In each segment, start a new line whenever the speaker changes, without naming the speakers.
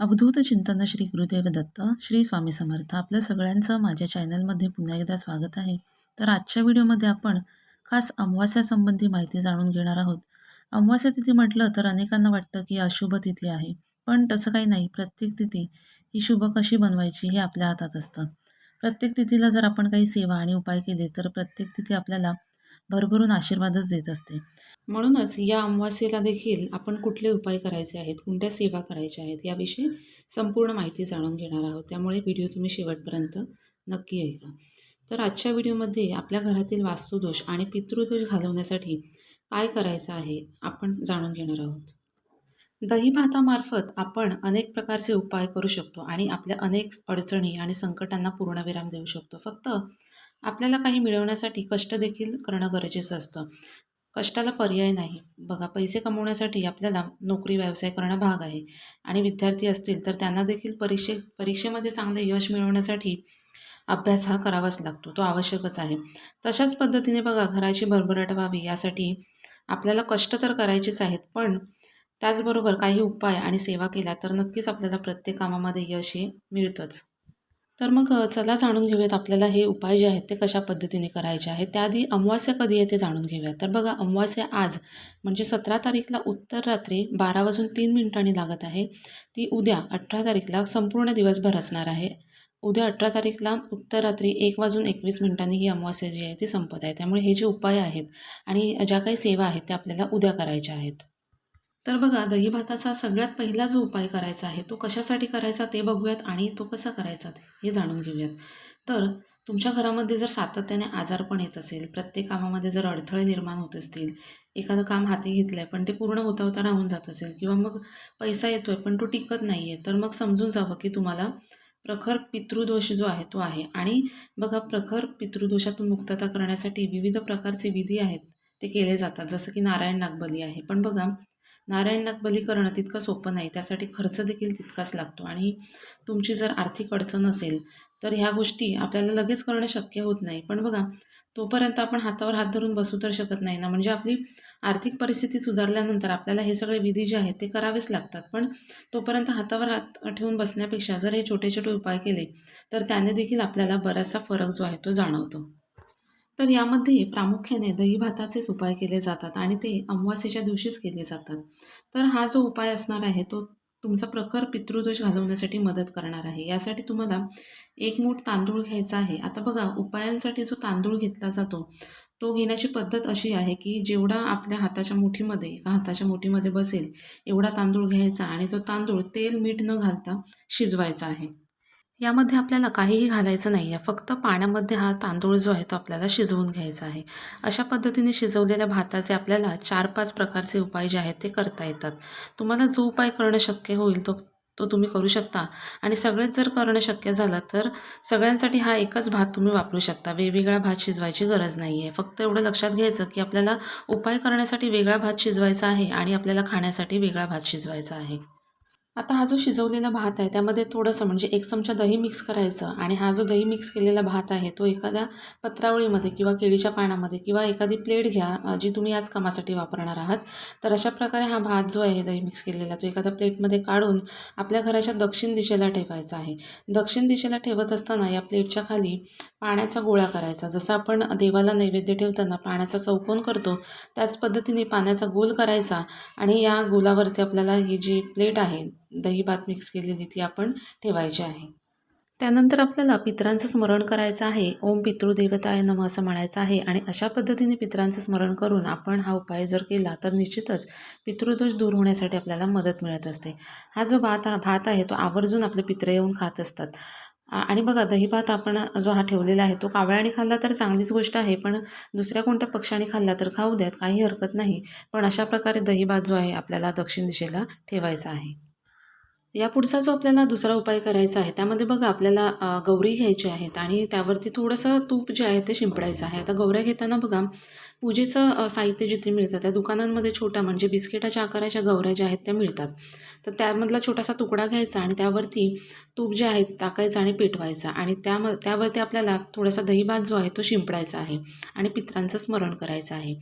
अवधूत चिंतन श्री गुरुदेव दत्त श्री स्वामी समर्थ. आपल्या सगळ्यांचं माझ्या चॅनलमध्ये पुन्हा एकदा स्वागत आहे. तर आजच्या व्हिडिओमध्ये आपण खास अमावास्यासंबंधी माहिती जाणून घेणार आहोत. अमावास्या तिथी म्हटलं तर अनेकांना वाटतं की अशुभ तिथी आहे. पण तसं काही नाही. प्रत्येक तिथी ही शुभ कशी बनवायची हे आपल्या हातात असतं. प्रत्येक तिथीला जर आपण काही सेवा आणि उपाय केले तर प्रत्येक तिथी आपल्याला भरभरून आशीर्वादच देत असते. म्हणूनच या अमावास्येला देखील आपण कुठले उपाय करायचे आहेत कोणत्या सेवा करायच्या आहेत याविषयी संपूर्ण माहिती जाणून घेणार आहोत. त्यामुळे व्हिडिओ तुम्ही शेवटपर्यंत नक्की ऐका. तर आजच्या व्हिडिओमध्ये आपल्या घरातील वास्तुदोष आणि पितृदोष घालवण्यासाठी काय करायचं आहे आपण जाणून घेणार आहोत. दही भातामार्फत आपण अनेक प्रकारचे उपाय करू शकतो आणि आपल्या अनेक अडचणी आणि संकटांना पूर्णविराम देऊ शकतो. फक्त आपल्याला काही मिळवण्यासाठी कष्ट देखील करणं गरजेचं असतं. कष्टाला पर्याय नाही. बघा पैसे कमवण्यासाठी आपल्याला नोकरी व्यवसाय करणं भाग आहे. आणि विद्यार्थी असतील तर त्यांना देखील परीक्षे परीक्षेमध्ये चांगले यश मिळवण्यासाठी अभ्यास हा करावाच लागतो. तो आवश्यकच आहे. तशाच पद्धतीने बघा घराची भरभराट व्हावी यासाठी आपल्याला कष्ट तर करायचेच आहेत पण त्याचबरोबर काही उपाय आणि सेवा केल्या तर नक्कीच आपल्याला प्रत्येक कामामध्ये यश हे मिळतंच. तर मग चला जाणून घेऊयात आपल्याला हे उपाय जे आहेत ते कशा पद्धतीने करायचे आहेत. त्याआधी अमावास्या कधी आहे ते जाणून घेऊयात. तर बघा अमावास्या आज म्हणजे सतरा तारीखला उत्तर रात्री बारा वाजून तीन मिनिटांनी लागत आहे. ती उद्या अठरा तारीखला संपूर्ण दिवसभर असणार आहे. उद्या अठरा तारीखला उत्तर रात्री एक वाजून एकवीस मिनिटांनी ही अमावास्या जी आहे ती संपत आहे. त्यामुळे हे जे उपाय आहेत आणि ज्या काही सेवा आहेत त्या आपल्याला उद्या करायच्या आहेत. तर बघा दही भाताचा सगळ्यात पहिला जो उपाय करायचा आहे तो कशासाठी करायचा ते बघूयात आणि तो कसा करायचा हे जाणून घेऊयात. तर तुमच्या घरामध्ये जर सातत्याने आजारपण येत असेल प्रत्येक कामामध्ये जर अडथळे निर्माण होत असतील एखादं काम हाती घेतलं आहे पण ते पूर्ण होता होता राहून जात असेल किंवा मग पैसा येतो आहे पण तो टिकत नाही आहे तर मग समजून जावं की तुम्हाला प्रखर पितृदोष जो आहे तो आहे. आणि बघा प्रखर पितृदोषातून मुक्तता करण्यासाठी विविध प्रकारचे विधी आहेत ते केले जातात. जसं की नारायण नागबली आहे. पण बघा नारायण नागबली करणं तितकं सोपं नाही त्यासाठी खर्च देखील तितकाच लागतो. आणि तुमची जर आर्थिक अडचण असेल तर ह्या गोष्टी आपल्याला लगेच करणं शक्य होत नाही. पण बघा तोपर्यंत आपण हातावर हात धरून बसू तर शकत नाही ना? म्हणजे आपली आर्थिक परिस्थिती सुधारल्यानंतर आपल्याला हे सगळे विधी जे आहेत ते करावेच लागतात. पण तोपर्यंत हातावर हात ठेवून बसण्यापेक्षा जर हे छोटे छोटे उपाय केले तर त्याने देखील आपल्याला बराचसा फरक जो आहे तो जाणवतो. तर यामध्ये प्रामुख्याने दही भाताचेच उपाय केले जातात आणि ते अमावास्येच्या दिवशीच केले जातात. तर हा जो उपाय असणार आहे तो तुमचा प्रखर पितृदोष घालवण्यासाठी मदत करणार आहे. यासाठी तुम्हाला एक मूठ तांदूळ घ्यायचा आहे. आता बघा उपायांसाठी जो तांदूळ घेतला जातो तो घेण्याची पद्धत अशी आहे की जेवढा आपल्या हाताच्या मुठीमध्ये एका हाताच्या मुठीमध्ये बसेल एवढा तांदूळ घ्यायचा आणि तो तांदूळ तेल मीठ न घालता शिजवायचा आहे. यामध्ये आपल्याला काहीही घालायचं नाही आहे फक्त पाण्यामध्ये हा तांदूळ जो आहे तो आपल्याला शिजवून घ्यायचा आहे. अशा पद्धतीने शिजवलेल्या भाताचे आपल्याला चार पाच प्रकारचे उपाय जे आहेत ते करता येतात. तुम्हाला जो उपाय करणं शक्य होईल तो तो तुम्ही करू शकता. आणि सगळेच जर करणं शक्य झालं तर सगळ्यांसाठी हा एकच भात तुम्ही वापरू शकता. वेगवेगळा भात शिजवायची गरज नाही आहे फक्त एवढं लक्षात घ्यायचं की आपल्याला उपाय करण्यासाठी वेगळा भात शिजवायचा आहे आणि आपल्याला खाण्यासाठी वेगळा भात शिजवायचा आहे. आता हा जो शिजवलेला भात आहे त्यामध्ये थोडंसं म्हणजे एक चमचा दही मिक्स करायचं आणि हा जो दही मिक्स केलेला भात आहे तो एखाद्या पत्रावळीमध्ये किंवा केळीच्या पानामध्ये किंवा एखादी प्लेट घ्या जी तुम्ही याच कामासाठी वापरणार आहात. तर अशा प्रकारे हा भात जो आहे दही मिक्स केलेला तो एखाद्या प्लेटमध्ये काढून आपल्या घराच्या दक्षिण दिशेला ठेवायचा आहे. दक्षिण दिशेला ठेवत असताना या प्लेटच्या खाली पाण्याचा गोळा करायचा. जसं आपण देवाला नैवेद्य ठेवताना पाण्याचा चौकोन करतो त्याच पद्धतीने पाण्याचा गोल करायचा आणि या गोलावरती आपल्याला ही जी प्लेट आहे दही भात मिक्स केलेली ती आपण ठेवायची आहे. त्यानंतर आपल्याला पितरांचं स्मरण करायचं आहे. ओम पितृदेवताय नम असं म्हणायचं आहे आणि अशा पद्धतीने पितरांचं स्मरण करून आपण हा उपाय जर केला तर निश्चितच पितृदोष दूर होण्यासाठी आपल्याला मदत मिळत असते. हा जो भात हा भात आहे तो आवर्जून आपले पित्र येऊन खात असतात. आणि बघा दही भात आपण जो हा ठेवलेला आहे तो कावळ्याने खाल्ला तर चांगलीच गोष्ट आहे पण दुसऱ्या कोणत्या पक्षाने खाल्ला तर खाऊ द्यात काही हरकत नाही. पण अशा प्रकारे दही भात जो आहे आपल्याला दक्षिण दिशेला ठेवायचा आहे. या पुढचा जो आपल्याला दुसरा उपाय करायचा आहे त्यामध्ये बघा आपल्याला गौरी घ्यायची आहेत आणि त्यावरती थोडंसं तूप जे आहे ते शिंपडायचं आहे. आता गौऱ्या घेताना बघा पूजेचं साहित्य जिथे मिळतं त्या दुकानांमध्ये छोट्या म्हणजे बिस्किटाच्या आकाराच्या गवऱ्या ज्या आहेत त्या मिळतात. तर त्यामधला छोटासा तुकडा घ्यायचा आणि त्यावरती तूप जे आहे टाकायचं आणि पेटवायचा आणि त्याम त्यावरती आपल्याला थोडासा दहीभात जो आहे तो शिंपडायचा आहे आणि पित्रांचं स्मरण करायचं आहे.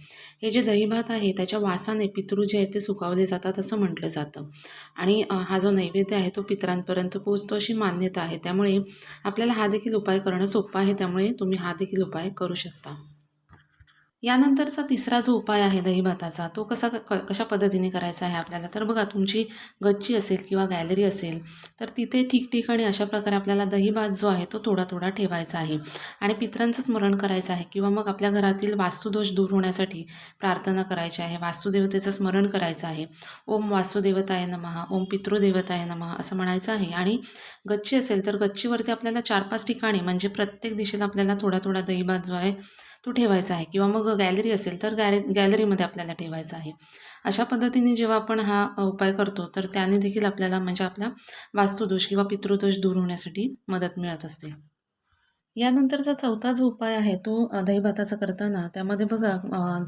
हे जे दहीभात आहे त्याच्या वासाने पितृ जे आहेत ते सुकावले जातात असं म्हटलं जातं. आणि हा जो नैवेद्य आहे तो पितरांपर्यंत पोहोचतो अशी मान्यता आहे. त्यामुळे आपल्याला हा देखील उपाय करणं सोपं आहे. त्यामुळे तुम्ही हा देखील उपाय करू शकता. यानंतरचा तिसरा जो उपाय आहे दहीभाताचा तो कसा क कशा पद्धतीने करायचा आहे आपल्याला? तर बघा तुमची गच्ची असेल किंवा गॅलरी असेल तर तिथे ठिकठिकाणी अशा प्रकारे आपल्याला दहीभात जो आहे तो थोडा थोडा ठेवायचा आहे. आणि पितरांचं स्मरण करायचं आहे किंवा मग आपल्या घरातील वास्तुदोष दूर होण्यासाठी प्रार्थना करायची आहे वास्तुदेवतेचं स्मरण करायचं आहे. ओम वास्तुदेवताय नमः ओम पितृदेवताय नमः असं म्हणायचं आहे. आणि गच्ची असेल तर गच्चीवरती आपल्याला चार पाच ठिकाणी म्हणजे प्रत्येक दिशेला आपल्याला थोडा थोडा दहीभात जो आहे तो ठेवायचा आहे किंवा मग गॅलरी असेल तर गॅरे गॅलरीमध्ये आपल्याला ठेवायचा आहे. अशा पद्धतीने जेव्हा आपण हा उपाय करतो तर त्याने देखील आपल्याला म्हणजे आपला वास्तुदोष किंवा पितृदोष दूर होण्यासाठी मदत मिळत असते. यानंतरचा चौथा जो उपाय आहे तो दहीभाताचा करताना त्यामध्ये बघा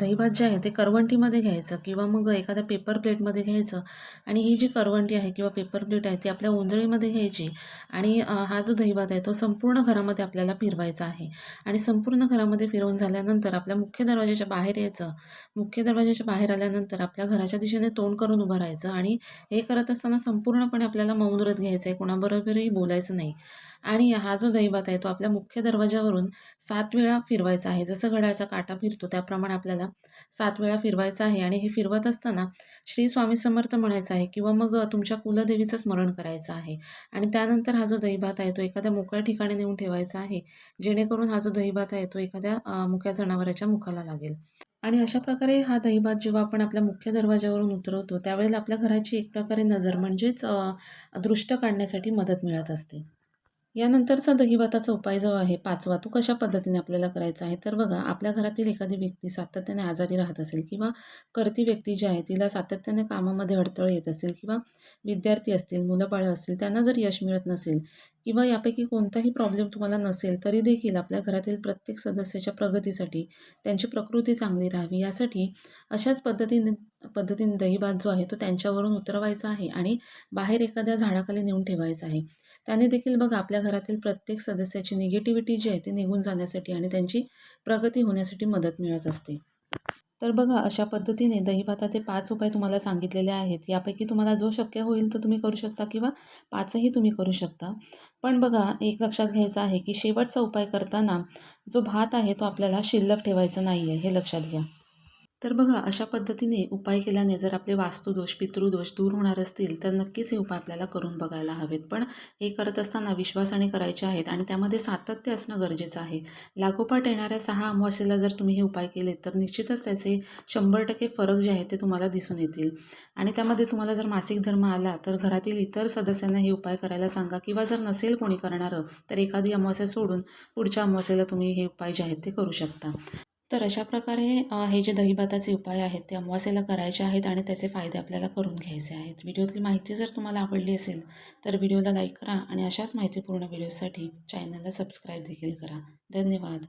दहीभात जे आहे ते करवंटीमध्ये घ्यायचं किंवा मग एखाद्या पेपर प्लेटमध्ये घ्यायचं. आणि ही जी करवंटी आहे किंवा पेपर प्लेट आहे ती आपल्या ओंजळीमध्ये घ्यायची. आणि हा जो दहीभात आहे तो संपूर्ण घरामध्ये आपल्याला फिरवायचा आहे. आणि संपूर्ण घरामध्ये फिरवून झाल्यानंतर आपल्या मुख्य दरवाजाच्या बाहेर यायचं. मुख्य दरवाजाच्या बाहेर आल्यानंतर आपल्या घराच्या दिशेने तोंड करून उभं राहायचं. आणि हे करत असताना संपूर्णपणे आपल्याला मौन व्रत घ्यायचं आहे कोणाबरोबरही बोलायचं नाही. आणि हा जो दैवत आहे तो आपल्या मुख्य दरवाजावरून सात वेळा फिरवायचा आहे. जसं घड्याळचा काटा फिरतो त्याप्रमाणे आपल्याला सात वेळा फिरवायचा आहे. आणि हे फिरवत असताना श्री स्वामी समर्थ म्हणायचं आहे किंवा मग तुमच्या कुलदेवीचं स्मरण करायचं आहे. आणि त्यानंतर हा जो दहीभात आहे तो एखाद्या मोकळ्या ठिकाणी नेऊन ठेवायचा आहे. जेणेकरून हा जो दहीभात आहे तो एखाद्या मुख्या मुक्या जनावराच्या मुखाला लागेल. आणि अशा प्रकारे हा दहीभात जेव्हा आपण आपल्या मुख्य दरवाजावरून उतरवतो त्यावेळेला आपल्या घराची एक प्रकारे नजर म्हणजेच दृष्ट काढण्यासाठी मदत मिळत असते. यानंतरचा दहीभाताचा उपाय जो आहे पाचवा तो कशा पद्धतीने आपल्याला करायचा आहे? तर बघा आपल्या घरातील एखादी व्यक्ती सातत्याने आजारी राहत असेल किंवा करती व्यक्ती जी आहे तिला सातत्याने कामामध्ये अडथळे येत असेल किंवा विद्यार्थी असतील मुलं बाळं असतील त्यांना जर यश मिळत नसेल किंवा यापैकी कोणताही प्रॉब्लेम तुम्हाला नसेल तरी देखील आपल्या घरातील प्रत्येक सदस्याच्या प्रगतीसाठी त्यांची प्रकृती चांगली राहावी. यासाठी अशाच पद्धतीने पद्धतीने दहीभात जो आहे तो त्यांच्यावरून उतरवायचा आहे आणि बाहेर एखाद्या झाडाखाली नेऊन ठेवायचा आहे. त्याने देखील बघा आपल्या घरातील प्रत्येक सदस्याची निगेटिव्हिटी जी आहे ती निघून जाण्यासाठी आणि त्यांची प्रगती होण्यासाठी मदत मिळत असते. तर बघा अशा पद्धतीने दहीभाताचे पाच उपाय तुम्हाला सांगितलेले आहेत. यापैकी तुम्हाला जो शक्य होईल तो तुम्ही करू शकता किंवा पाचही तुम्ही करू शकता. पण बघा एक लक्षात घ्यायचं आहे की शेवटचा उपाय करताना जो भात आहे तो आपल्याला शिल्लक ठेवायचा नाही आहे हे लक्षात घ्या. तर बघा अशा पद्धतीने उपाय केल्याने जर आपले वास्तुदोष पितृदोष दूर होणार असतील तर नक्कीच हे उपाय आपल्याला करून बघायला हवेत. पण हे करत असताना विश्वासाने करायचे आहेत आणि त्यामध्ये सातत्य असणं गरजेचं आहे. लागोपाठ येणाऱ्या सहा अमावस्येला जर तुम्ही हे उपाय केले तर निश्चितच त्याचे शंभर टक्के फरक जे आहेत ते तुम्हाला दिसून येतील. आणि त्यामध्ये तुम्हाला जर मासिक धर्म आला तर घरातील इतर सदस्यांना हे उपाय करायला सांगा किंवा जर नसेल कोणी करणारं तर एखादी अमावस्या सोडून पुढच्या अमावस्येला तुम्ही हे उपाय जे आहेत ते करू शकता. तर अशा प्रकारे हे जे दहीभाताचे उपाय आहेत ते अमावास्येला करायचे आहेत आणि त्याचे फायदे आपल्याला करून घ्यायचे आहेत. व्हिडिओतली माहिती जर तुम्हाला आवडली असेल तर व्हिडिओला लाईक करा आणि अशाच माहितीपूर्ण व्हिडिओसाठी चॅनलला सबस्क्राईब देखील करा. धन्यवाद.